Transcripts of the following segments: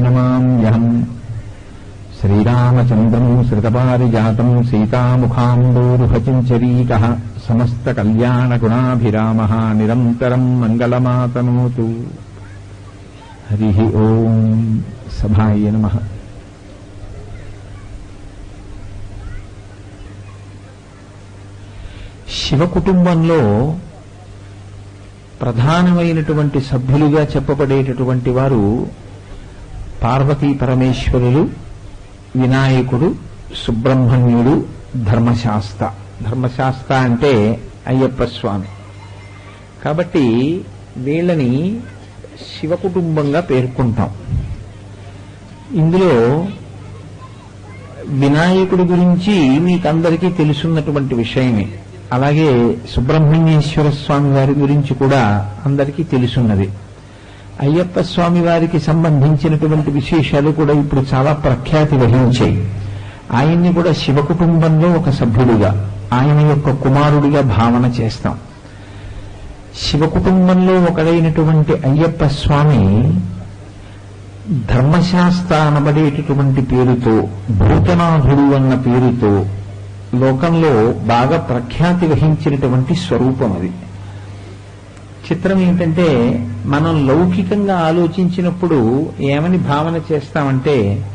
నమామ్యహం శ్రీరామచంద్రం శ్రుతపారిజాతం సీతాముఖాంబోరుహచించరీక సమస్తకల్యాణగుణాభిరామ నిరంతరం మంగళమాతనోతు హరి ఓం సభాయ నమ శివ కుటుంబంలో ప్రధానమైనటువంటి సభ్యులుగా చెప్పబడేటటువంటి వారు పార్వతీ పరమేశ్వరులు వినాయకుడు సుబ్రహ్మణ్యుడు ధర్మశాస్త. ధర్మశాస్త అంటే అయ్యప్ప స్వామి. కాబట్టి వీళ్ళని శివ కుటుంబంగా పేర్కొంటాం. ఇందులో వినాయకుడి గురించి మీకందరికీ తెలుసున్నటువంటి విషయమే. అలాగే సుబ్రహ్మణ్యేశ్వర స్వామి వారి గురించి కూడా అందరికీ తెలుసున్నది. అయ్యప్ప స్వామి వారికి సంబంధించినటువంటి విశేషాలు కూడా ఇప్పుడు చాలా ప్రఖ్యాతి వహించాయి. ఆయన్ని కూడా శివ కుటుంబంలో ఒక సభ్యుడిగా ఆయన యొక్క కుమారుడిగా భావన చేస్తాం. శివ కుటుంబంలో ఒకడైనటువంటి అయ్యప్ప స్వామి ధర్మశాస్త్ర అనబడేటటువంటి పేరుతో భూతనాథుడు అన్న పేరుతో లోకంలో బాగా ప్రఖ్యాతి వహించినటువంటి స్వరూపం అది. చిత్రం ఏంటంటే మనం లౌకికంగా ఆలోచించినప్పుడు ఏమని భావన చేస్తామంటే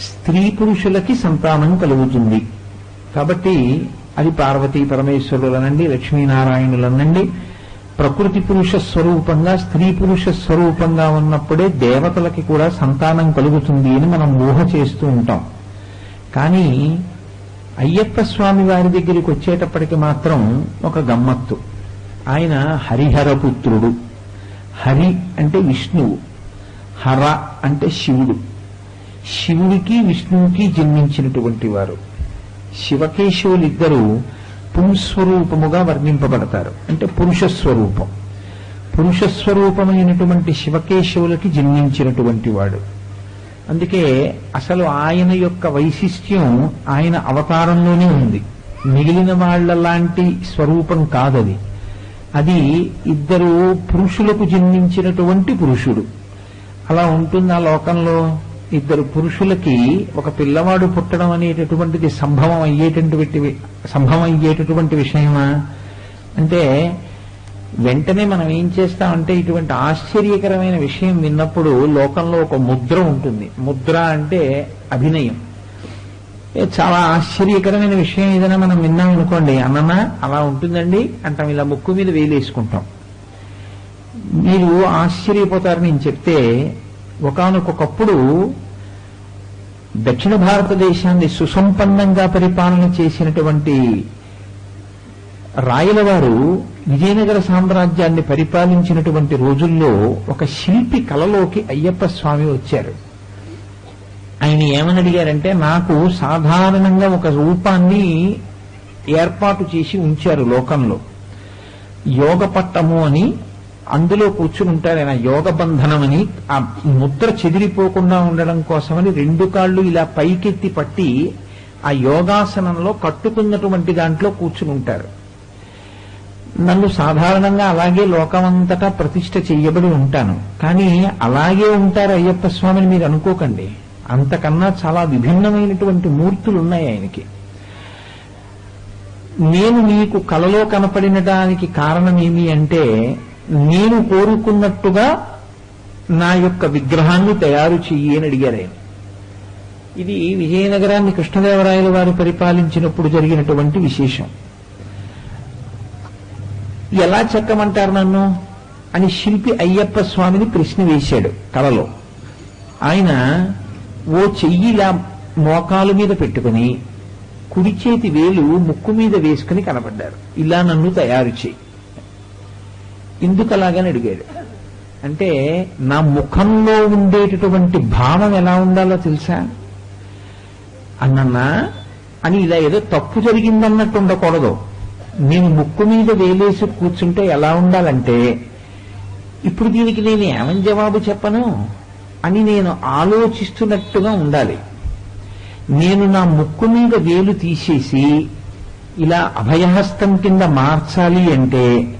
స్త్రీ పురుషులకి సంతానం కలుగుతుంది. కాబట్టి అది పార్వతీ పరమేశ్వరులనండి లక్ష్మీనారాయణులనండి. ప్రకృతి పురుష స్వరూపంగా స్త్రీ పురుష స్వరూపంగా ఉన్నప్పుడే దేవతలకి కూడా సంతానం కలుగుతుంది అని మనం ఊహ చేస్తూ ఉంటాం. కానీ అయ్యప్ప స్వామి వారి దగ్గరికి వచ్చేటప్పటికి మాత్రం ఒక గమ్మత్తు. ఆయన హరిహరపుత్రుడు హరి అంటే విష్ణువు. హర అంటే శివుడు. శివుడికి విష్ణువుకి జన్మించినటువంటి వారు. శివకేశవులిద్దరూ పుంస్వరూపముగా వర్ణింపబడతారు. అంటే పురుష స్వరూపం పురుష స్వరూపమైనటువంటి శివకేశవులకి జన్మించినటువంటి వాడు. అందుకే అసలు ఆయన యొక్క వైశిష్ట్యం ఆయన అవతారంలోనే ఉంది. మిగిలిన వాళ్ళ లాంటి స్వరూపం కాదది. అది ఇద్దరు పురుషులకు జన్మించినటువంటి పురుషుడు. అలా ఉంటుంది ఆ లోకంలో? ఇద్దరు పురుషులకి ఒక పిల్లవాడు పుట్టడం అనేటటువంటిది సంభవం అయ్యేటటువంటి సంభవం అయ్యేటటువంటి విషయమా? అంటే వెంటనే మనం ఏం చేస్తామంటే ఇటువంటి ఆశ్చర్యకరమైన విషయం విన్నప్పుడు లోకంలో ఒక ముద్ర ఉంటుంది. ముద్ర అంటే అభినయం. చాలా ఆశ్చర్యకరమైన విషయం ఏదైనా మనం విన్నాం అనుకోండి అన్న అలా ఉంటుందండి? అంటాం. ఇలా ముక్కు మీద వేలేసుకుంటాం మీరు ఆశ్చర్యపోతారు నేను చెప్తే ఒకనొకప్పుడు దక్షిణ భారతదేశాన్ని సుసంపన్నంగా పరిపాలన చేసినటువంటి రాయలవారు విజయనగర సామ్రాజ్యాన్ని పరిపాలించినటువంటి రోజుల్లో ఒక శిల్పి కలలోకి అయ్యప్ప స్వామి వచ్చారు. ఆయన ఏమని అడిగారంటే నాకు సాధారణంగా ఒక రూపాన్ని ఏర్పాటు చేసి ఉంచారు లోకంలో. యోగ పట్టము అని అందులో కూర్చుని ఉంటారు. ఆయన యోగ బంధనం అని ఆ ముద్ర చెదిరిపోకుండా ఉండడం కోసమని రెండు కాళ్ళు ఇలా పైకెత్తి పట్టి ఆ యోగాసనంలో కట్టుకున్నటువంటి దాంట్లో కూర్చుని ఉంటారు. నన్ను సాధారణంగా అలాగే లోకమంతటా ప్రతిష్ట చెయ్యబడి ఉంటాను. కానీ అలాగే ఉంటారు అయ్యప్ప స్వామిని మీరు అనుకోకండి. అంతకన్నా చాలా విభిన్నమైనటువంటి మూర్తులు ఉన్నాయి ఆయనకి. నేను నీకు కలలో కనపడిన దానికి కారణం ఏమి అంటే నేను కోరుకున్నట్టుగా నా యొక్క విగ్రహాన్ని తయారు చెయ్యి అని అడిగారు ఆయన. ఇది విజయనగరాన్ని కృష్ణదేవరాయల వారు పరిపాలించినప్పుడు జరిగినటువంటి విశేషం. ఎలా చెక్కమంటారు నన్ను? అని శిల్పి అయ్యప్ప స్వామిని ప్రశ్న వేశాడు కలలో. ఆయన ఓ చెయ్యిలా మోకాలు మీద పెట్టుకుని కుడి చేతి వేలు ముక్కు మీద వేసుకుని కనబడ్డారు. ఇలా నన్ను తయారు చేయి ఎందుకు అలాగని అడిగాడు. అంటే నా ముఖంలో ఉండేటటువంటి భావం ఎలా ఉండాలో తెలుసా? అన్నన్నా అని ఇలా ఏదో తప్పు జరిగిందన్నట్టు ఉండకూడదు. నేను ముక్కు మీద వేలేసి కూర్చుంటే ఎలా ఉండాలంటే ఇప్పుడు దీనికి నేను ఏమని జవాబు చెప్పను? అని నేను ఆలోచిస్తున్నట్టుగా ఉండాలి. నేను నా ముక్కు మీద వేలు తీసేసి ఇలా అభయహస్తం కింద మార్చాలి అంటే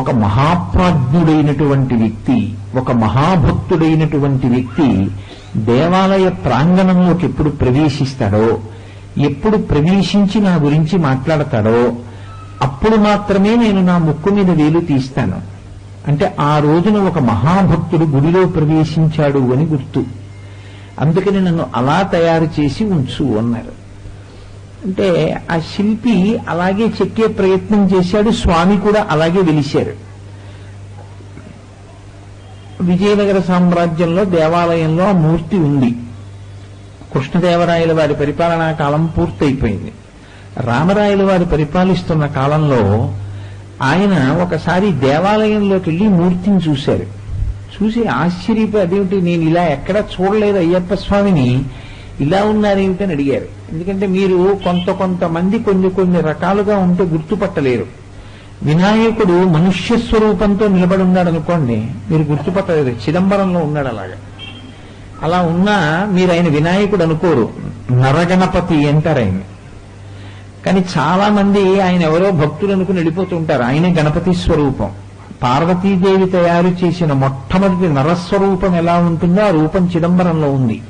ఒక మహాప్రాజ్ఞుడైనటువంటి వ్యక్తి ఒక మహాభక్తుడైనటువంటి వ్యక్తి దేవాలయ ప్రాంగణంలోకి ఎప్పుడు ప్రవేశిస్తాడో ఎప్పుడు ప్రవేశించి నా గురించి మాట్లాడతాడో అప్పుడు మాత్రమే నేను నా ముక్కు మీద వేలు తీస్తాను. అంటే ఆ రోజున ఒక మహాభక్తుడు గుడిలో ప్రవేశించాడు అని గుర్తు. అందుకని నన్ను అలా తయారు చేసి ఉంచు అన్నారు. అంటే ఆ శిల్పి అలాగే చెక్కే ప్రయత్నం చేశాడు స్వామి కూడా అలాగే వెలిశారు. విజయనగర సామ్రాజ్యంలో దేవాలయంలో ఆ మూర్తి ఉంది. కృష్ణదేవరాయల వారి పరిపాలనా కాలం పూర్తయిపోయింది. రామరాయల వారు పరిపాలిస్తున్న కాలంలో ఆయన ఒకసారి దేవాలయంలోకి వెళ్ళి మూర్తిని చూశారు. చూసి ఆశ్చర్యపోయి అదేమిటి నేను ఇలా ఎక్కడ చూడలేదు అయ్యప్ప స్వామిని? ఇలా ఉన్నారేమిటని అడిగారు. ఎందుకంటే మీరు కొంత కొంతమంది కొన్ని కొన్ని రకాలుగా ఉంటే గుర్తుపట్టలేరు. వినాయకుడు మనుష్య స్వరూపంతో నిలబడి ఉన్నాడు అనుకోండి మీరు గుర్తుపట్టలేదు చిదంబరంలో ఉన్నాడు అలాగా. అలా ఉన్నా మీరు ఆయన వినాయకుడు అనుకోరు. నరగణపతి అంటారు ఆయన్ని కానీ చాలా మంది ఆయన ఎవరో భక్తులు అనుకుని వెళ్ళిపోతుంటారు ఆయనే గణపతి స్వరూపం. పార్వతీదేవి తయారు చేసిన మొట్టమొదటి నరస్వరూపం ఎలా ఉంటుందో ఆ రూపం చిదంబరంలో ఉంది.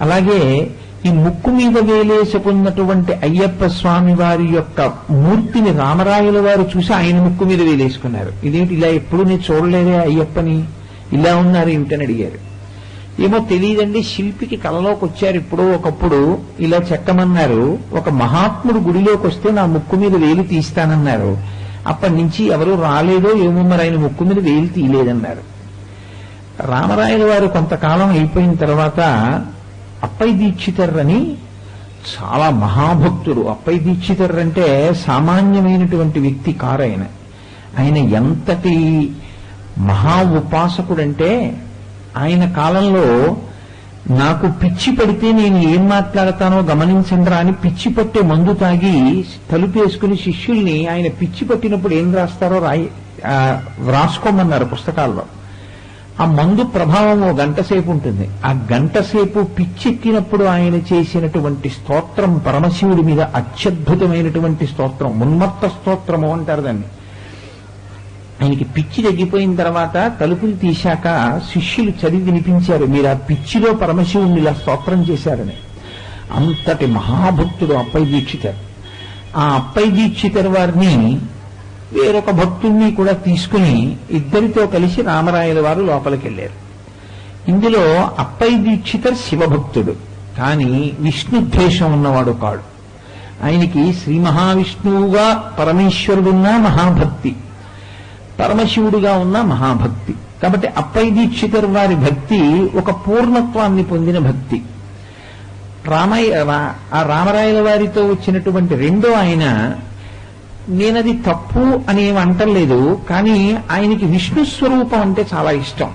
అలాగే ఈ ముక్కు మీద వేలేసుకున్నటువంటి అయ్యప్ప స్వామి వారి యొక్క మూర్తిని రామరాయల వారు చూసి ఆయన ముక్కు మీద వేలేసుకున్నారు. ఇదేమిటి ఇలా ఎప్పుడు నేను చూడలేదే అయ్యప్పని? ఇలా ఉన్నారు ఏమిటని అడిగారు. ఏమో తెలియదండి. శిల్పికి కలలోకి వచ్చారు ఇప్పుడు ఒకప్పుడు. ఇలా చెక్కమన్నారు. ఒక మహాత్ముడు గుడిలోకి వస్తే నా ముక్కు మీద వేలు తీస్తానన్నారు. అప్పటి నుంచి ఎవరు రాలేదో ఏమో మరి ఆయన ముక్కు మీద వేలు తీయలేదన్నారు. రామరాయల వారు కొంతకాలం అయిపోయిన తర్వాత అప్పై దీక్షితర్రని చాలా మహాభక్తుడు. అప్పై దీక్షితర్ అంటే సామాన్యమైనటువంటి వ్యక్తి కారు ఆయన. ఆయన ఎంతటి మహా ఉపాసకుడంటే ఆయన కాలంలో నాకు పిచ్చి పడితే నేను ఏం మాట్లాడతానో గమనించండిరా అని పిచ్చి పట్టే మందు తాగి తలుపేసుకుని శిష్యుల్ని ఆయన పిచ్చి పట్టినప్పుడు ఏం రాస్తారో రాయి వ్రాసుకోమన్నారు పుస్తకాల్లో. ఆ మందు ప్రభావం ఓ గంట సేపు ఉంటుంది. ఆ గంట సేపు పిచ్చెక్కినప్పుడు ఆయన చేసినటువంటి స్తోత్రం పరమశివుడి మీద అత్యద్భుతమైనటువంటి స్తోత్రం ఉన్మత్త స్తోత్రము అంటారు దాన్ని. ఆయనకి పిచ్చి తగ్గిపోయిన తర్వాత తలుపులు తీశాక శిష్యులు చదివి వినిపించారు. మీరు ఆ పిచ్చిలో పరమశివుణ్ణి ఇలా స్తోత్రం చేశారని. అంతటి మహాభక్తుడు అప్పై దీక్షితర్. ఆ అప్పై దీక్షితర్ వారిని వేరొక భక్తుణ్ణి కూడా తీసుకుని ఇద్దరితో కలిసి రామరాయల వారు లోపలికి వెళ్ళారు ఇందులో అప్పై దీక్షితర్ శివభక్తుడు. కానీ విష్ణు ద్వేషం ఉన్నవాడు కాడు. ఆయనకి శ్రీ మహావిష్ణువుగా పరమేశ్వరుడున్నా మహాభక్తి. పరమశివుడిగా ఉన్న మహాభక్తి. కాబట్టి అప్పై దీక్షితర్ వారి భక్తి ఒక పూర్ణత్వాన్ని పొందిన భక్తి. రామయ్య రా- ఆ రామరాయల వారితో వచ్చినటువంటి రెండో ఆయన నేనది తప్పు అని అంటలేదు కానీ ఆయనకి విష్ణు స్వరూపం అంటే చాలా ఇష్టం.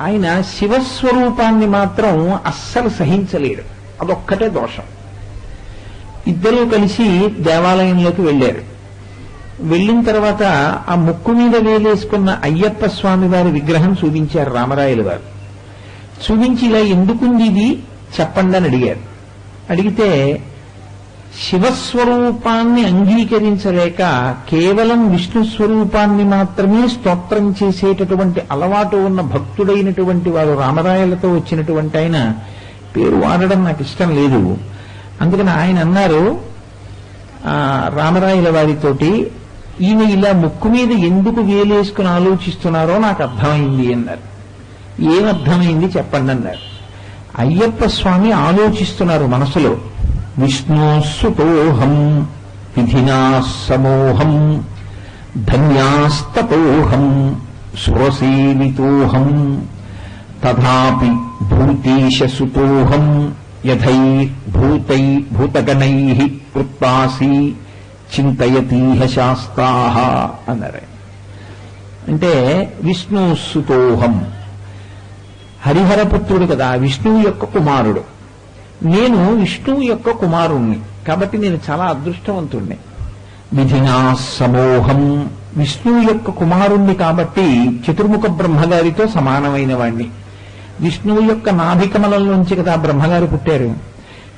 ఆయన శివస్వరూపాన్ని మాత్రం అస్సలు సహించలేడు. అదొక్కటే దోషం. ఇద్దరూ కలిసి దేవాలయంలోకి వెళ్ళారు. వెళ్ళిన తర్వాత ఆ ముక్కు మీద వేలేసుకున్న అయ్యప్ప స్వామి వారి విగ్రహం చూపించారు రామరాయలు వారు. చూపించి ఇలా ఎందుకుంది ఇది? చెప్పండి అని అడిగారు. అడిగితే శివస్వరూపాన్ని అంగీకరించలేక కేవలం విష్ణు స్వరూపాన్ని మాత్రమే స్తోత్రం చేసేటటువంటి అలవాటు ఉన్న భక్తుడైనటువంటి వారు రామరాయలతో వచ్చినటువంటి ఆయన పేరు వాడడం నాకు ఇష్టం లేదు. అందుకని ఆయన అన్నారు రామరాయల వారితోటి ఈయన ఇలా ముక్కు మీద ఎందుకు వేలేసుకుని ఆలోచిస్తున్నారో నాకు అర్థమైంది అన్నారు. ఏమర్థమైంది చెప్పండి అన్నారు. అయ్యప్ప స్వామి ఆలోచిస్తున్నారు మనసులో. విష్ణుసుతోహం విధినా సమోహం ధన్యాస్తపోహం సురసేవితోహం తథాపి యథై భూతై భూతగణై కృత్పాసి చింతయతీహ శాస్తాహ అన్నారు. అంటే విష్ణు సుతోహం హరిహరపుత్రుడు కదా విష్ణువు యొక్క కుమారుడు. నేను విష్ణువు యొక్క కుమారుణ్ణి. కాబట్టి నేను చాలా అదృష్టవంతుణ్ణి. విధినా సమోహం. విష్ణువు యొక్క కుమారుణ్ణి కాబట్టి చతుర్ముఖ బ్రహ్మగారితో సమానమైన వాణ్ణి. విష్ణువు యొక్క నాభికమలంలోంచి కదా బ్రహ్మగారు పుట్టారు.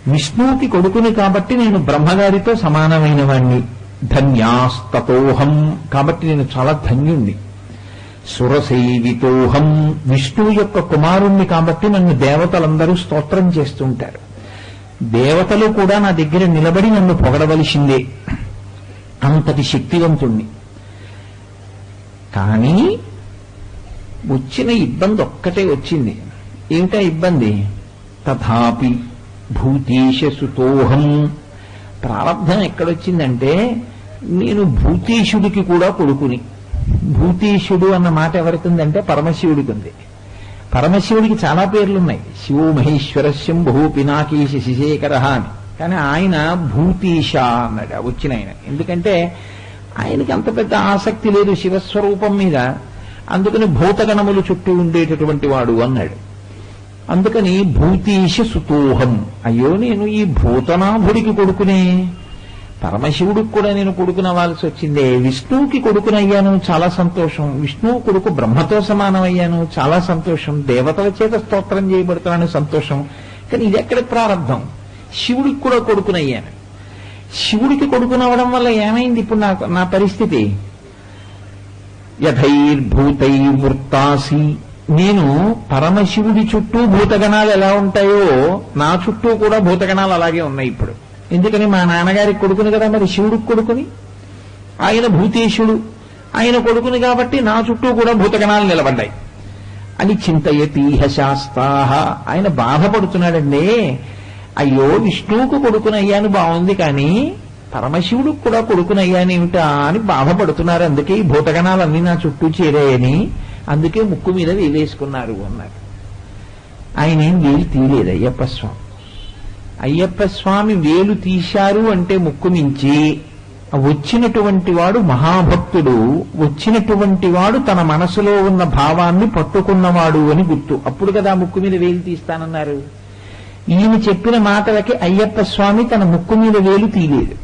విష్ణువుకి కొడుకుని కాబట్టి నేను బ్రహ్మగారితో సమానమైన వాణ్ణి ధన్యాస్తతోహం. కాబట్టి నేను చాలా ధన్యుణ్ణి. సురసైవితోహం. విష్ణువు యొక్క కుమారుణ్ణి కాబట్టి నన్ను దేవతలందరూ స్తోత్రం చేస్తుంటారు. దేవతలు కూడా నా దగ్గర నిలబడి నన్ను పొగడవలసిందే. అంతటి శక్తివంతుణ్ణి. కానీ వచ్చిన ఇబ్బంది ఒక్కటే వచ్చింది. ఏమిటా ఇబ్బంది? తథాపి భూతీశ సుతోహం ఎక్కడొచ్చిందంటే నేను భూతీశుడికి కూడా కొడుకుని. భూతీశుడు అన్న మాట ఎవరికిందంటే పరమశివుడికి ఉంది పరమశివుడికి చాలా పేర్లున్నాయి. శివో మహేశ్వర శంభు పినాకీశ శిశేఖర అని. కానీ ఆయన భూతీశ అన్నాడు వచ్చిన ఆయన. ఎందుకంటే ఆయనకి అంత పెద్ద ఆసక్తి లేదు శివస్వరూపం మీద. అందుకని భూతగణములు చుట్టూ ఉండేటటువంటి వాడు అన్నాడు. అందుకని భూతీశ సుతోహం. అయ్యో నేను ఈ భూతనాభుడికి కొడుకునే. పరమశివుడికి కూడా నేను కొడుకునవ్వాల్సి వచ్చిందే. విష్ణువుకి కొడుకునయ్యాను చాలా సంతోషం. విష్ణువు కొడుకు బ్రహ్మతో సమానమయ్యాను చాలా సంతోషం. దేవతల చేత స్తోత్రం చేయబడుతున్నాను సంతోషం. కానీ ఇది ఎక్కడ ప్రారంభం? శివుడికి కూడా కొడుకునయ్యాను. శివుడికి కొడుకునవ్వడం వల్ల ఏమైంది ఇప్పుడు నా నా పరిస్థితి? యథైర్భూతైర్వృత్తాసి నేను పరమశివుడి చుట్టూ భూతగణాలు ఎలా ఉంటాయో నా చుట్టూ కూడా భూతగణాలు అలాగే ఉన్నాయి ఇప్పుడు. ఎందుకని మా నాన్నగారికి కొడుకుని కదా మరి శివుడికి కొడుకుని? ఆయన భూతేశుడు. ఆయన కొడుకుని కాబట్టి నా చుట్టూ కూడా భూతగణాలు నిలబడ్డాయి. అని చింతయతీహ శాస్తాహ ఆయన బాధపడుతున్నాడండి. అయ్యో విష్ణువుకు కొడుకునయ్యాను బాగుంది కానీ పరమశివుడికి కూడా కొడుకునయ్యానేమిటా అని బాధపడుతున్నారు. అందుకే ఈ భూతగణాలన్నీ నా చుట్టూ చేరాయని అందుకే ముక్కు మీద వేలేసుకున్నారు అన్నారు ఆయన ఏం వేలు తీయలేదు అయ్యప్ప స్వామి అయ్యప్ప స్వామి వేలు తీశారు అంటే ముక్కు మించి వచ్చినటువంటి వాడు మహాభక్తుడు వచ్చినటువంటి వాడు తన మనసులో ఉన్న భావాన్ని పట్టుకున్నవాడు అని గుర్తు. అప్పుడు కదా ముక్కు మీద వేలు తీస్తానన్నారు. ఈయన చెప్పిన మాటలకి అయ్యప్ప స్వామి తన ముక్కు మీద వేలు తీయలేదు.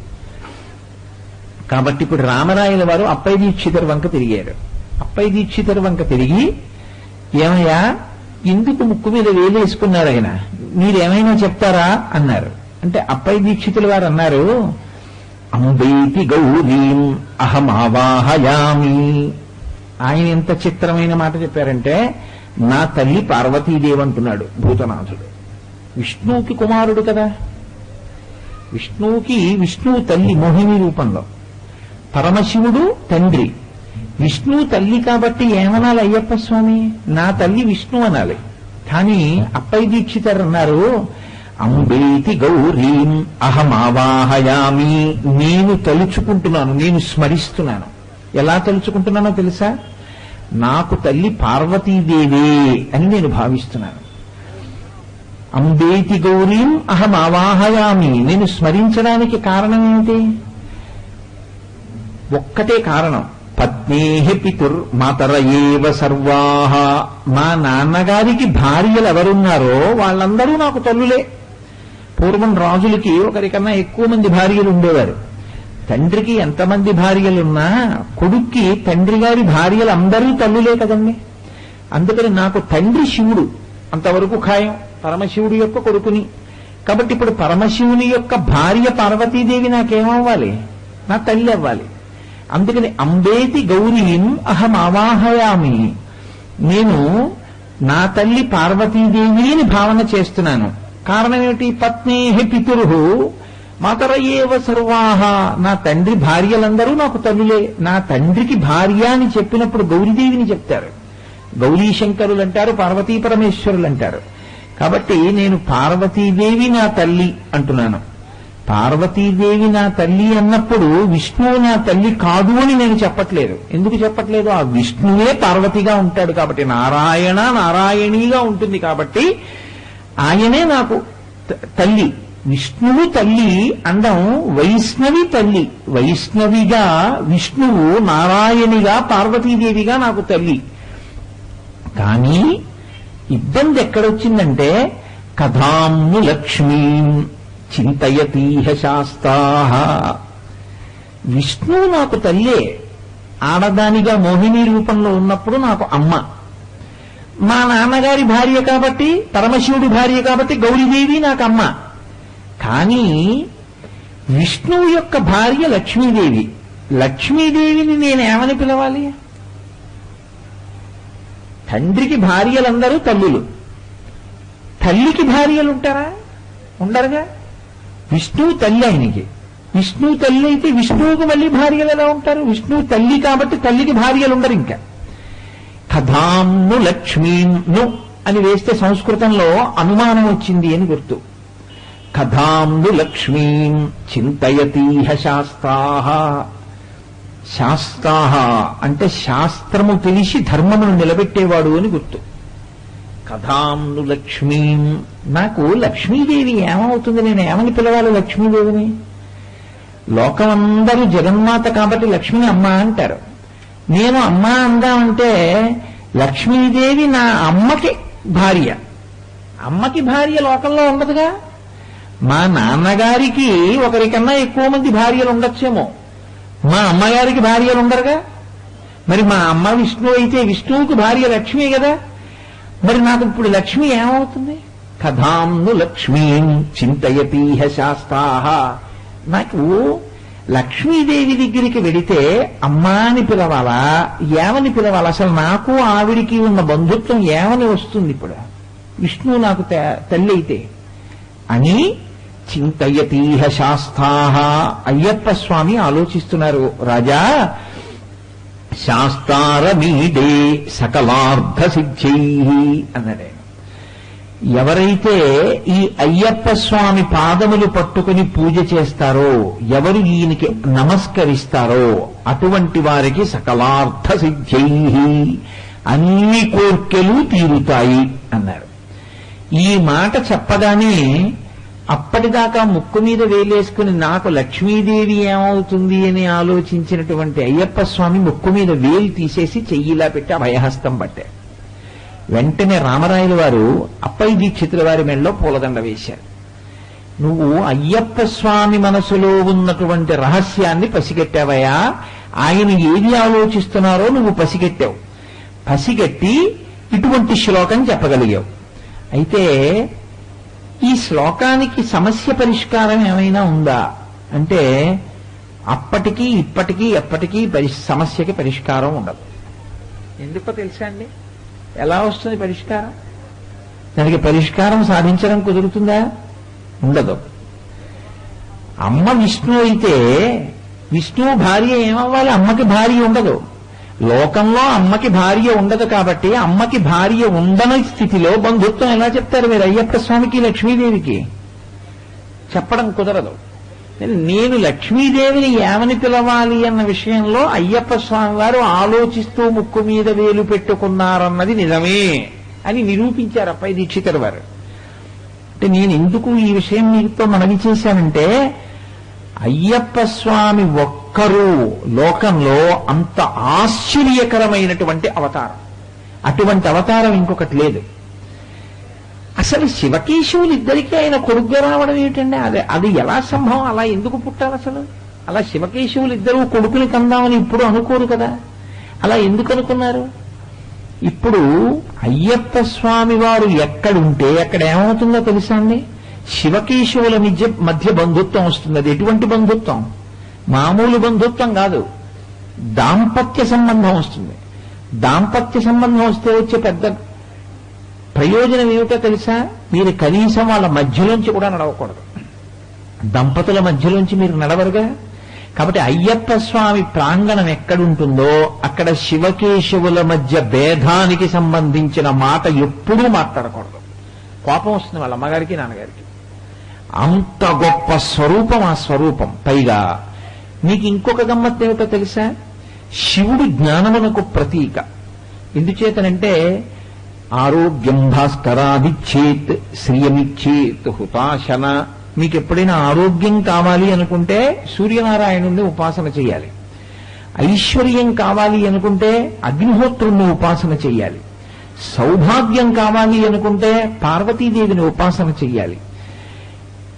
కాబట్టి ఇప్పుడు రామరాయల వారు అప్పయ్య దీక్షితర్ వంక తిరిగారు. అప్పయ్య దీక్షితర్ వంక తిరిగి ఏమయ్యా ఎందుకు ముక్కు మీద వేలు ఆయన. మీరేమైనా చెప్తారా? అన్నారు. అంటే అప్పయ్య దీక్షితుల వారు అన్నారు అంబైతి గౌరీం అహమావాహయామి. ఆయన ఎంత చిత్రమైన మాట చెప్పారంటే నా తల్లి పార్వతీదేవి అంటున్నాడు భూతనాథుడు. విష్ణువుకి కుమారుడు కదా. విష్ణువుకి విష్ణువు తల్లి మోహిని రూపంలో. పరమశివుడు తండ్రి. విష్ణువు తల్లి కాబట్టి ఏమనాలి అయ్యప్ప స్వామి? నా తల్లి విష్ణు అనాలి. కానీ అప్పయ్య దీక్షితర్ అన్నారు అంబేతి గౌరీం అహమావాహయామి నేను తలుచుకుంటున్నాను నేను స్మరిస్తున్నాను. ఎలా తలుచుకుంటున్నానో తెలుసా? నాకు తల్లి పార్వతీదేవే అని నేను భావిస్తున్నాను. అంబేతి గౌరీం అహం ఆవాహయామి నేను స్మరించడానికి కారణం ఏమిటి? ఒక్కటే కారణం. పత్నేహి పితుర్ మాతర ఏవ సర్వాహ మా నాన్నగారికి భార్యలు ఎవరున్నారో వాళ్ళందరూ నాకు తల్లులే. పూర్వం రాజులకి ఒకరికన్నా ఎక్కువ మంది భార్యలు ఉండేవారు తండ్రికి ఎంతమంది భార్యలున్నా కొడుక్కి తండ్రి గారి భార్యలు అందరూ తల్లులే కదండి. అందుకని నాకు తండ్రి శివుడు అంతవరకు ఖాయం పరమశివుడి యొక్క కొడుకుని. కాబట్టి ఇప్పుడు పరమశివుని యొక్క భార్య పార్వతీదేవి నాకేమవ్వాలి? నా తల్లి అవ్వాలి. అందుకని అంబేతి గౌరీం అహం ఆవాహయామి. నేను నా తల్లి పార్వతీదేవి అని భావన చేస్తున్నాను. కారణం ఏమిటి పత్నేహి పితురు మాతర ఏవ సర్వాహ నా తండ్రి భార్యలందరూ నాకు తల్లులే. నా తండ్రికి భార్య అని చెప్పినప్పుడు గౌరీదేవిని చెప్తారు. గౌరీ శంకరులు అంటారు పార్వతీ పరమేశ్వరులు అంటారు. కాబట్టి నేను పార్వతీదేవి నా తల్లి అంటున్నాను. పార్వతీదేవి నా తల్లి అన్నప్పుడు విష్ణువు నా తల్లి కాదు అని నేను చెప్పట్లేదు. ఎందుకు చెప్పట్లేదు? ఆ విష్ణువే పార్వతిగా ఉంటాడు కాబట్టి నారాయణ నారాయణీగా ఉంటుంది కాబట్టి ఆయనే నాకు తల్లి. విష్ణువు తల్లి అండం వైష్ణవి తల్లి. వైష్ణవిగా విష్ణువు నారాయణిగా పార్వతీదేవిగా నాకు తల్లి. కానీ ఇబ్బంది ఎక్కడొచ్చిందంటే కథాము లక్ష్మీ. చింతయతీహ శాస్తా విష్ణువు నాకు తల్లే ఆడదానిగా మోహిని రూపంలో ఉన్నప్పుడు నాకు అమ్మ. మా నాన్నగారి భార్య కాబట్టి పరమశివుడి భార్య కాబట్టి గౌరీదేవి నాకు అమ్మ. కానీ విష్ణువు యొక్క భార్య లక్ష్మీదేవి. లక్ష్మీదేవిని నేను ఏమని పిలవాలి? తండ్రికి భార్యలందరూ తల్లులు. తల్లికి భార్యలు ఉంటారా ఉండరుగా? విష్ణువు తల్లి ఆయనకి. విష్ణువు తల్లి అయితే విష్ణువుకు మళ్ళీ భార్యలు ఎలా ఉంటారు? విష్ణువు తల్లి కాబట్టి తల్లికి భార్యలు ఉండరు ఇంకా. కథాంను లక్ష్మీను అని వేస్తే సంస్కృతంలో అనుమానం వచ్చింది అని గుర్తు. కథాంను లక్ష్మీం చింతయతీహ శాస్త్రాహ శాస్త్రాహ అంటే శాస్త్రము తెలిసి ధర్మమును నిలబెట్టేవాడు అని గుర్తు. కథాంను లక్ష్మీం. నాకు లక్ష్మీదేవి ఏమవుతుంది? నేను ఏమని పిలవాలి లక్ష్మీదేవిని? లోకమందరూ జగన్మాత కాబట్టి లక్ష్మిని అమ్మ అంటారు. నేను అమ్మ అందామంటే లక్ష్మీదేవి నా అమ్మకి భార్య. అమ్మకి భార్య లోకంలో ఉండదుగా? మా నాన్నగారికి ఒకరికన్నా ఎక్కువ మంది భార్యలు ఉండొచ్చేమో. మా అమ్మగారికి భార్యలు ఉండరుగా? మరి మా అమ్మ విష్ణువు అయితే విష్ణువుకి భార్య లక్ష్మి కదా? మరి నాకు ఇప్పుడు లక్ష్మి ఏమవుతుంది? కథాంను లక్ష్మీం చింతయతీహ శాస్త్రాహ నాకు లక్ష్మీదేవి దగ్గరికి వెడితే అమ్మా అని పిలవాలా? ఏమని పిలవాలా? అసలు నాకు ఆవిడికి ఉన్న బంధుత్వం ఏమని వస్తుంది ఇప్పుడు? విష్ణువు నాకు త- తల్లి అయితే అని చింతయతీహ శాస్త్రాహ అయ్యప్ప స్వామి ఆలోచిస్తున్నారు. రాజా శాస్తారమీడే సకలార్థ సిద్ధై అన్నాడు ఎవరైతే ఈ అయ్యప్ప స్వామి పాదములు పట్టుకుని పూజ చేస్తారో ఎవరు ఈయనకి నమస్కరిస్తారో అటువంటి వారికి సకలార్థ సిద్ధై అన్ని కోర్కెలు తీరుతాయి అన్నారు. ఈ మాట చెప్పగానే అప్పటిదాకా ముక్కు మీద వేలేసుకుని నాకు లక్ష్మీదేవి ఏమవుతుంది అని ఆలోచించినటువంటి అయ్యప్ప స్వామి ముక్కు మీద వేలు తీసేసి చెయ్యిలా పెట్టి అభయహస్తం పట్టారు. వెంటనే రామరాయలు వారు అప్పయ్య దీక్షితుల వారి మెళ్ళలో పూలదండ వేశారు. నువ్వు అయ్యప్ప స్వామి మనసులో ఉన్నటువంటి రహస్యాన్ని పసిగట్టావయ్యా. ఆయన ఏది ఆలోచిస్తున్నారో నువ్వు పసిగట్టావు. పసిగట్టి ఇటువంటి శ్లోకం చెప్పగలిగావు. అయితే ఈ శ్లోకానికి సమస్య పరిష్కారం ఏమైనా ఉందా? అంటే అప్పటికి ఇప్పటికీ ఎప్పటికీ పరి- సమస్యకి పరిష్కారం ఉండదు. ఎందుకో తెలుసా అండి? ఎలా వస్తుంది పరిష్కారం? దానికి పరిష్కారం సాధించడం కుదురుతుందా? ఉండదు. అమ్మ విష్ణు అయితే విష్ణువు భార్య ఏమవ్వాలి? అమ్మకి భార్య ఉండదు. లోకంలో అమ్మకి భార్య ఉండదు కాబట్టి అమ్మకి భార్య ఉండని స్థితిలో బంధుత్వం ఎలా చెప్తారు మీరు? అయ్యప్ప స్వామికి లక్ష్మీదేవికి? చెప్పడం కుదరదు. నేను లక్ష్మీదేవిని ఏమని పిలవాలి అన్న విషయంలో అయ్యప్ప స్వామి వారు ఆలోచిస్తూ ముక్కు మీద వేలు పెట్టుకున్నారన్నది నిజమే అని నిరూపించారు అప్పయ్య దీక్షితర్ వారు. అంటే నేను ఎందుకు ఈ విషయం మీతో మనవి చేశానంటే అయ్యప్ప స్వామి ఒక్కరూ లోకంలో అంత ఆశ్చర్యకరమైనటువంటి అవతారం. అటువంటి అవతారం ఇంకొకటి లేదు. అసలు శివకేశవులు ఇద్దరికీ ఆయన కొడుగ్గా రావడం ఏంటండి అది అది ఎలా సంభవం? అలా ఎందుకు పుట్టాలి అసలు? అలా శివకేశవులు ఇద్దరు కొడుకుని కందామని ఇప్పుడు అనుకోరు కదా? అలా ఎందుకు అనుకున్నారు? ఇప్పుడు అయ్యప్ప స్వామి వారు ఎక్కడుంటే అక్కడ ఏమవుతుందో తెలుసా అండి? శివకేశవుల మధ్య మధ్య బంధుత్వం వస్తుంది. అది ఎటువంటి బంధుత్వం? మామూలు బంధుత్వం కాదు. దాంపత్య సంబంధం వస్తుంది. దాంపత్య సంబంధం వస్తే వచ్చే పెద్ద ప్రయోజనం ఏమిటో తెలుసా? మీరు కనీసం వాళ్ళ మధ్యలోంచి కూడా నడవకూడదు. దంపతుల మధ్యలోంచి మీరు నడవరుగా? కాబట్టి అయ్యప్ప స్వామి ప్రాంగణం ఎక్కడుంటుందో అక్కడ శివకేశవుల మధ్య భేదానికి సంబంధించిన మాట ఎప్పుడూ మాట్లాడకూడదు. కోపం వస్తుంది వాళ్ళ అమ్మగారికి నాన్నగారికి. అంత గొప్ప స్వరూపం ఆ స్వరూపం. పైగా మీకు ఇంకొక గమ్మత్ ఏమిటో తెలుసా? శివుడు జ్ఞానమునకు ప్రతీక. ఎందుచేతనంటే ఆరోగ్యం భాస్కరాదిచ్చేత్ శ్రియమిచ్చేత్ హుతాశన. మీకు ఎప్పుడైనా ఆరోగ్యం కావాలి అనుకుంటే సూర్యనారాయణుణ్ణి ఉపాసన చేయాలి ఐశ్వర్యం కావాలి అనుకుంటే అగ్నిహోత్రుణ్ణి ఉపాసన చేయాలి సౌభాగ్యం కావాలి అనుకుంటే పార్వతీదేవిని ఉపాసన చెయ్యాలి.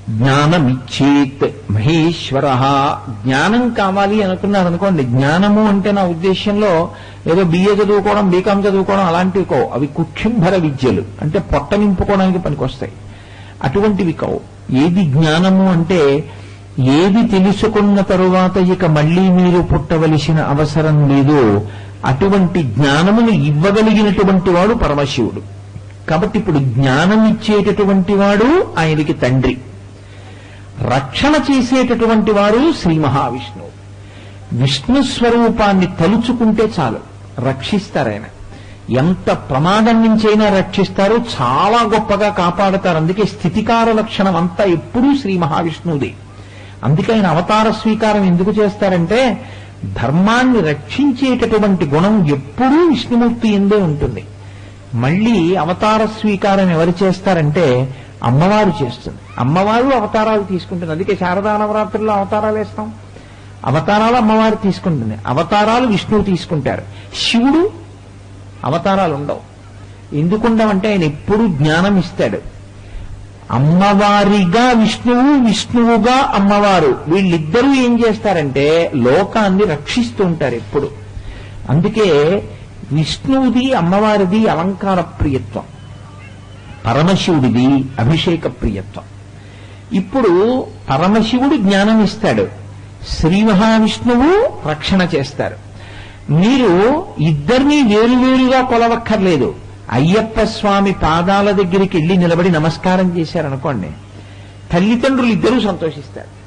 జ్ఞానమిచ్చేత్ మహేశ్వర. జ్ఞానం కావాలి అనుకున్నారు అనుకోండి. జ్ఞానము అంటే నా ఉద్దేశంలో ఏదో బిఏ చదువుకోవడం బీకాం చదువుకోవడం అలాంటివి కావు. అవి కుక్షింభర విద్యలు. అంటే పొట్ట నింపుకోవడానికి పనికొస్తాయి. అటువంటివి కావు. ఏది జ్ఞానము అంటే ఏది తెలుసుకున్న తరువాత ఇక మళ్ళీ మీరు పుట్టవలసిన అవసరం లేదు. అటువంటి జ్ఞానమును ఇవ్వగలిగినటువంటి వాడు పరమశివుడు. కాబట్టి ఇప్పుడు జ్ఞానం ఇచ్చేటటువంటి వాడు ఆయనకి తండ్రి. రక్షణ చేసేటటువంటి వారు శ్రీ మహావిష్ణువు. విష్ణు స్వరూపాన్ని తలుచుకుంటే చాలు రక్షిస్తారాయన ఎంత ప్రమాదం నుంచైనా రక్షిస్తారు చాలా గొప్పగా కాపాడతారు. అందుకే స్థితికార లక్షణం అంతా ఎప్పుడూ శ్రీ మహావిష్ణువుదే. అందుకే ఆయన అవతార స్వీకారం ఎందుకు చేస్తారంటే ధర్మాన్ని రక్షించేటటువంటి గుణం ఎప్పుడూ విష్ణుమూర్తి ఎందే ఉంటుంది. మళ్ళీ అవతార స్వీకారం ఎవరు చేస్తారంటే అమ్మవారు చేస్తుంది. అమ్మవారు అవతారాలు తీసుకుంటుంది. అందుకే శారదా నవరాత్రుల్లో అవతారాలు వేస్తాం. అవతారాలు అమ్మవారు తీసుకుంటుంది. అవతారాలు విష్ణువు తీసుకుంటారు. శివుడు అవతారాలు ఉండవు. ఎందుకుండవంటే ఆయన ఎప్పుడు జ్ఞానం ఇస్తాడు. అమ్మవారిగా విష్ణువు విష్ణువుగా అమ్మవారు. వీళ్ళిద్దరూ ఏం చేస్తారంటే లోకాన్ని రక్షిస్తూ ఉంటారు ఎప్పుడు. అందుకే విష్ణువుది అమ్మవారిది అలంకార ప్రియత్వం. పరమశివుడిది అభిషేక ప్రియత్వం. ఇప్పుడు పరమశివుడు జ్ఞానం ఇస్తాడు. శ్రీ మహావిష్ణువు రక్షణ చేస్తారు. మీరు ఇద్దరినీ వేరువేరుగా కొలవక్కర్లేదు. అయ్యప్ప స్వామి పాదాల దగ్గరికి వెళ్ళి నిలబడి నమస్కారం చేశారనుకోండి తల్లిదండ్రులు ఇద్దరూ సంతోషిస్తారు.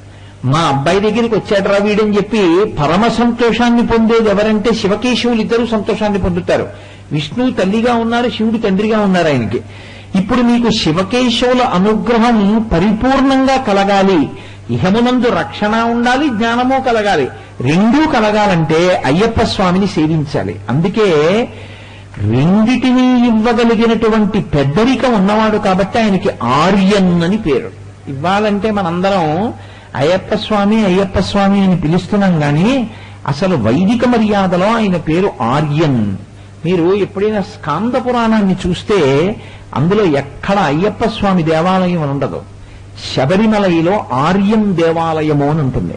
మా అబ్బాయి దగ్గరికి వచ్చాడు రా వీడని చెప్పి పరమ సంతోషాన్ని పొందేది ఎవరంటే శివకేశవులు ఇద్దరూ సంతోషాన్ని పొందుతారు. విష్ణువు తల్లిగా ఉన్నారు శివుడు తండ్రిగా ఉన్నారు ఆయనకి. ఇప్పుడు మీకు శివకేశవుల అనుగ్రహం పరిపూర్ణంగా కలగాలి. ఇహమునందు రక్షణ ఉండాలి జ్ఞానము కలగాలి. రెండూ కలగాలంటే అయ్యప్ప స్వామిని సేవించాలి. అందుకే రెండిటినీ ఇవ్వగలిగినటువంటి పెద్దరికం ఉన్నవాడు కాబట్టి ఆయనకి ఆర్యన్ అని పేరు. ఇవ్వాలంటే మనందరం అయ్యప్ప స్వామి అయ్యప్ప స్వామి అని పిలుస్తున్నాం గాని అసలు వైదిక మర్యాదలో ఆయన పేరు ఆర్యన్. మీరు ఎప్పుడైనా స్కాంద పురాణాన్ని చూస్తే అందులో ఎక్కడ అయ్యప్ప స్వామి దేవాలయం అని ఉండదు. శబరిమలయిలో ఆర్యం దేవాలయము అని ఉంటుంది.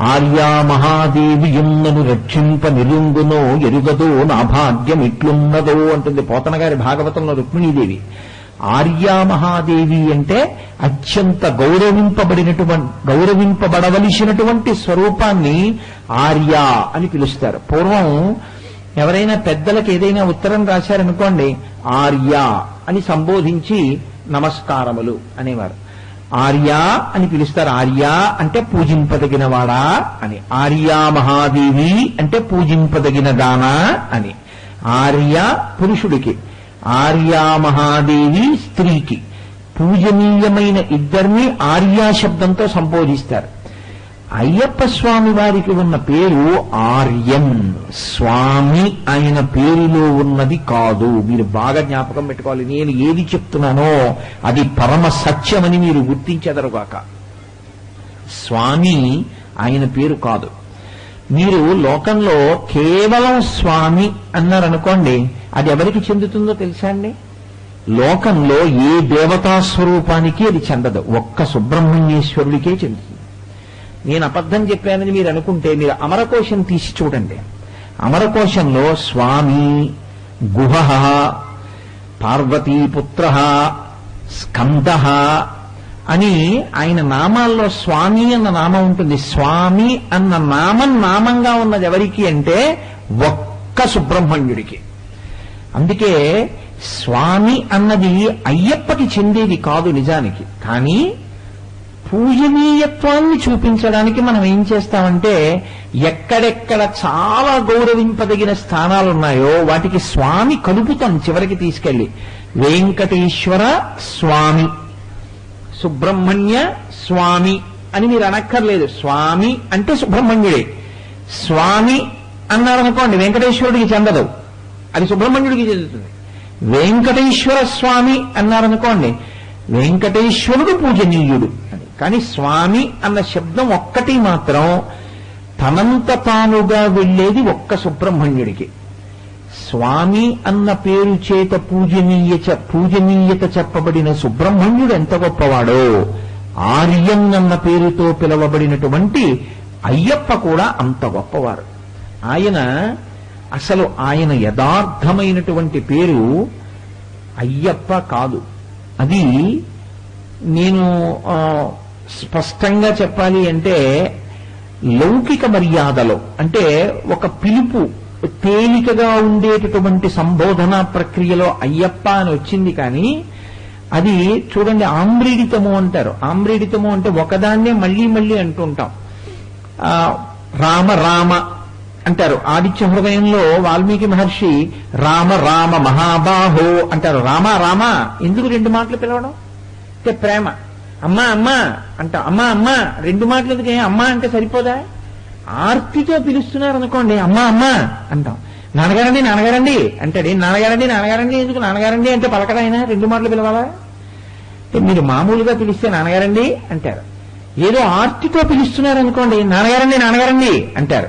ఆర్యా మహాదేవి యున్నను రక్షింప నిరుంగునో ఎరుగదో నా భాగ్యం ఇట్లున్నదో అంటుంది పోతన గారి భాగవతంలో రుక్మిణీదేవి. ఆర్యా మహాదేవి అంటే అత్యంత గౌరవింపబడినటువంటి గౌరవింపబడవలసినటువంటి స్వరూపాన్ని ఆర్యా అని పిలుస్తారు. పూర్వం ఎవరైనా పెద్దలకు ఏదైనా ఉత్తరం రాశారనుకోండి ఆర్యా అని సంబోధించి నమస్కారములు అనేవారు. ఆర్య అని పిలుస్తారు. ఆర్య అంటే పూజింపదగిన వాడా అని. ఆర్యా మహాదేవి అంటే పూజింపదగిన దానా అని. ఆర్య పురుషుడికి. ఆర్యా మహాదేవి స్త్రీకి. పూజనీయమైన ఇద్దరిని ఆర్యా శబ్దంతో సంబోధిస్తారు. అయ్యప్ప స్వామి వారికి ఉన్న పేరు ఆర్యం స్వామి ఆయన పేరులో ఉన్నది కాదు. మీరు బాగా జ్ఞాపకం పెట్టుకోవాలి. నేను ఏది చెప్తున్నానో అది పరమ సత్యమని మీరు గుర్తించెదరుగాక స్వామి ఆయన పేరు కాదు. మీరు లోకంలో కేవలం స్వామి అన్నారనుకోండి అది ఎవరికి చెందుతుందో తెలుసా అండి? లోకంలో ఏ దేవతా స్వరూపానికి అది చెందదు. ఒక్క సుబ్రహ్మణ్యేశ్వరుడికే చెందుతుంది. నేను అబద్ధం చెప్పానని మీరు అనుకుంటే మీరు అమరకోశం తీసి చూడండి. అమరకోశంలో స్వామి గుహ పార్వతీపుత్ర స్కంద అని ఆయన నామాల్లో స్వామి అన్న నామం ఉంటుంది. స్వామి అన్న నామం నామంగా ఉన్నది ఎవరికి అంటే ఒక్క సుబ్రహ్మణ్యుడికి. అందుకే స్వామి అన్నది అయ్యప్పకి చెందేది కాదు నిజానికి. కానీ పూజనీయత్వాన్ని చూపించడానికి మనం ఏం చేస్తామంటే ఎక్కడెక్కడ చాలా గౌరవింపదగిన స్థానాలు ఉన్నాయో వాటికి స్వామి కలుపుతాం చివరికి తీసుకెళ్ళి వెంకటేశ్వర స్వామి సుబ్రహ్మణ్య స్వామి అని మీరు అనక్కర్లేదు. స్వామి అంటే సుబ్రహ్మణ్యుడే. స్వామి అన్నారనుకోండి వెంకటేశ్వరుడికి చెందదు. అది సుబ్రహ్మణ్యుడికి చెందుతుంది. వెంకటేశ్వర స్వామి అన్నారనుకోండి వెంకటేశ్వరుడు పూజనీయుడు. కానీ స్వామి అన్న శబ్దం ఒక్కటి మాత్రం తనంత తానుగా వెళ్ళేది ఒక్క సుబ్రహ్మణ్యుడికి. స్వామి అన్న పేరు చేత పూజనీయ పూజనీయత చెప్పబడిన సుబ్రహ్మణ్యుడు ఎంత గొప్పవాడో ఆర్యన్ అన్న పేరుతో పిలవబడినటువంటి అయ్యప్ప కూడా అంత గొప్పవారు. ఆయన అసలు ఆయన యథార్థమైనటువంటి పేరు అయ్యప్ప కాదు. అది నేను ఆ, స్పష్టంగా చెప్పాలి అంటే లౌకిక మర్యాదలో అంటే ఒక పిలుపు తేలికగా ఉండేటటువంటి సంబోధన ప్రక్రియలో అయ్యప్ప అని వచ్చింది కానీ అది చూడండి ఆమ్రీడితము అంటారు. ఆమ్రీడితము అంటే ఒకదాన్నే మళ్ళీ మళ్ళీ అంటుంటాం. రామ రామ అంటారు. ఆదిత్య హృదయంలో వాల్మీకి మహర్షి రామ రామ మహాబాహో అంటారు. రామ రామ ఎందుకు రెండు మాటలు పిలవడం? అంటే ప్రేమ. అమ్మా అమ్మా అంట అమ్మా అమ్మా రెండు మాటలు ఎందుకే అమ్మా అంటే సరిపోదా? ఆర్తితో పిలుస్తున్నారు అనుకోండి అమ్మా అమ్మా అంటాం. నాన్నగారండి నాన్నగారండి అంటాడు. నాన్నగారండి నాన్నగారండి ఎందుకు నాన్నగారండి అంటే పలకడాయన రెండు మాటలు పిలవాలా? మీరు మామూలుగా పిలిస్తే నాన్నగారండి అంటారు. ఏదో ఆర్తితో పిలుస్తున్నారు అనుకోండి నాన్నగారండి నాన్నగారండి అంటారు.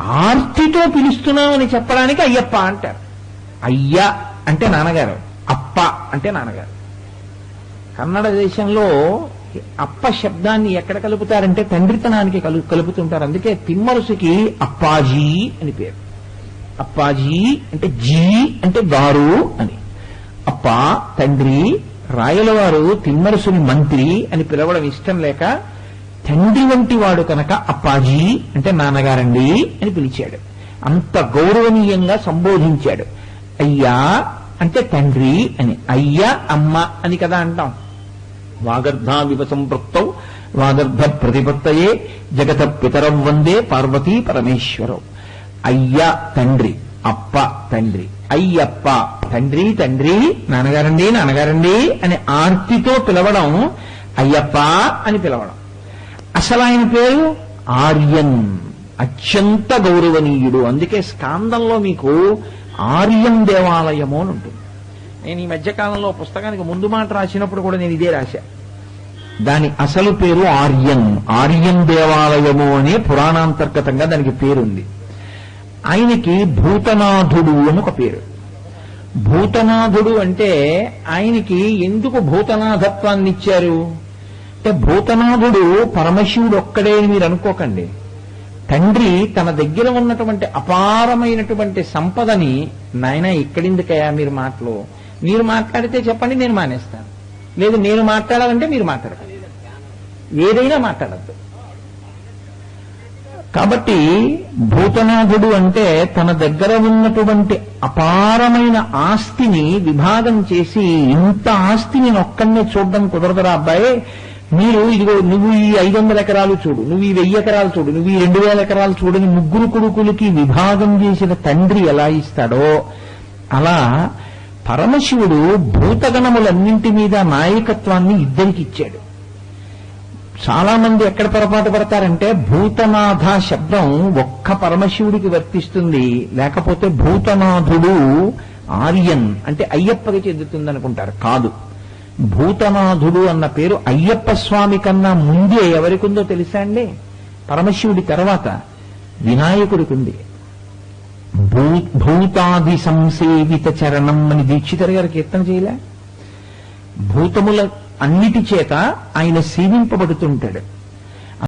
ఆర్తితో పిలుస్తున్నామని చెప్పడానికి అయ్యప్ప అంటారు. అయ్య అంటే నాన్నగారు. అప్ప అంటే నాన్నగారు. కన్నడ దేశంలో అప్ప శబ్దాన్ని ఎక్కడ కలుపుతారంటే తండ్రితనానికి కలు కలుపుతుంటారు. అందుకే తిమ్మరుసుకి అప్పాజీ అని పేరు. అప్పాజీ అంటే జీ అంటే గారు అని. అప్ప తండ్రి రాయలవారు తిమ్మరుసుని మంత్రి అని పిలవడం ఇష్టం లేక తండ్రి వంటి వాడు కనుక అప్పాజీ అంటే నాన్నగారండి అని పిలిచాడు. అంత గౌరవనీయంగా సంబోధించాడు. అయ్యా అంటే తండ్రి అని. అయ్యా అమ్మ అని కదా అంటాం. వాగర్ధావివ సంపృక్తౌ వాగర్ధ ప్రతిపత్తయే జగత పితరం వందే పార్వతీ పరమేశ్వరం. అయ్య తండ్రి అప్ప తండ్రి అయ్యప్ప తండ్రి తండ్రి నాన్నగారండి నాన్నగారండి అని ఆర్తితో పిలవడం అయ్యప్ప అని పిలవడం. అసలు ఆయన పేరు ఆర్యన్ అత్యంత గౌరవనీయుడు. అందుకే స్కాందంలో మీకు ఆర్యం దేవాలయము అని ఉంటుంది. నేను ఈ మధ్యకాలంలో పుస్తకానికి ముందు మాట రాసినప్పుడు కూడా నేను ఇదే రాశా. దాని అసలు పేరు ఆర్యన్. ఆర్యన్ దేవాలయము అనే పురాణాంతర్గతంగా దానికి పేరుంది. ఆయనకి భూతనాథుడు అని ఒక పేరు. భూతనాథుడు అంటే ఆయనకి ఎందుకు భూతనాథత్వాన్ని ఇచ్చారు? అంటే భూతనాథుడు పరమశివుడు ఒక్కడే అని మీరు అనుకోకండి. తండ్రి తన దగ్గర ఉన్నటువంటి అపారమైనటువంటి సంపదని నాయన ఇక్కడిందుకయా మీరు మాటలు. మీరు మాట్లాడితే చెప్పండి నేను మానేస్తాను. లేదు నేను మాట్లాడాలంటే మీరు మాట్లాడాలి ఏదైనా మాట్లాడద్దు. కాబట్టి భూతనాథుడు అంటే తన దగ్గర ఉన్నటువంటి అపారమైన ఆస్తిని విభాగం చేసి ఇంత ఆస్తి నేను ఒక్కనే చూడడం కుదరదురా అబ్బాయి. మీరు ఇదిగో నువ్వు ఈ ఐదు వందల ఎకరాలు చూడు నువ్వు ఈ వెయ్యి ఎకరాలు చూడు నువ్వు ఈ రెండు వేల ఎకరాలు చూడని ముగ్గురు కొడుకులకి విభాగం చేసిన తండ్రి ఎలా ఇస్తాడో అలా పరమశివుడు భూతగణములన్నింటి మీద నాయకత్వాన్ని ఇద్దరికి ఇచ్చాడు చాలా మంది ఎక్కడ పొరపాటు పడతారంటే భూతనాథ శబ్దం ఒక్క పరమశివుడికి వర్తిస్తుంది లేకపోతే భూతనాథుడు ఆర్యన్ అంటే అయ్యప్పకి చెందుతుంది అనుకుంటారు కాదు. భూతనాథుడు అన్న పేరు అయ్యప్ప స్వామి కన్నా ముందే ఎవరికుందో తెలుసా అండి? పరమశివుడి తర్వాత వినాయకుడికి ఉంది భూ భూతాది సంసేవిత చరణం అని దీక్షితర్ గారు కీర్తన చేయలే. భూతముల అన్నిటి చేత ఆయన సేవింపబడుతుంటాడు.